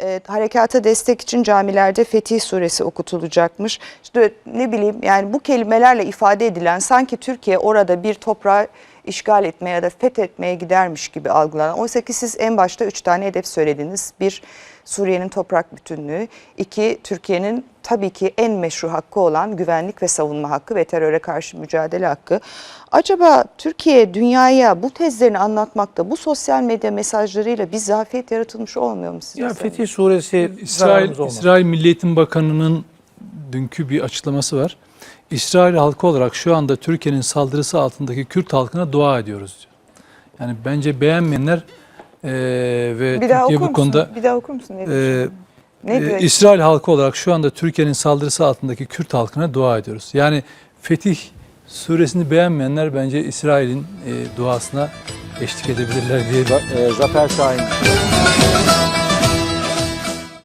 e, harekata destek için camilerde Fetih Suresi okutulacakmış. İşte ne bileyim yani bu kelimelerle ifade edilen sanki Türkiye orada bir toprağı işgal etmeye ya da fethetmeye gidermiş gibi algılanan. Oysa ki siz en başta üç tane hedef söylediniz. Bir, Suriye'nin toprak bütünlüğü. iki Türkiye'nin tabii ki en meşru hakkı olan güvenlik ve savunma hakkı ve teröre karşı mücadele hakkı. Acaba Türkiye dünyaya bu tezlerini anlatmakta bu sosyal medya mesajlarıyla bir zafiyet yaratılmış olmuyor mu sizce? Ya Fetih Suresi İsrail. İsrail Milli Eğitim Bakanı'nın dünkü bir açıklaması var. İsrail halkı olarak şu anda Türkiye'nin saldırısı altındaki Kürt halkına dua ediyoruz diyor. Yani bence beğenmeyenler eee, ve Bir daha okur bu musun? konuda Bir daha okur musun? Ne? Ne eee, diyor? İsrail halkı olarak şu anda Türkiye'nin saldırısı altındaki Kürt halkına dua ediyoruz. Yani Fetih suresini beğenmeyenler bence İsrail'in eee, duasına eşlik edebilirler diye Za- e, Zafer Şahin.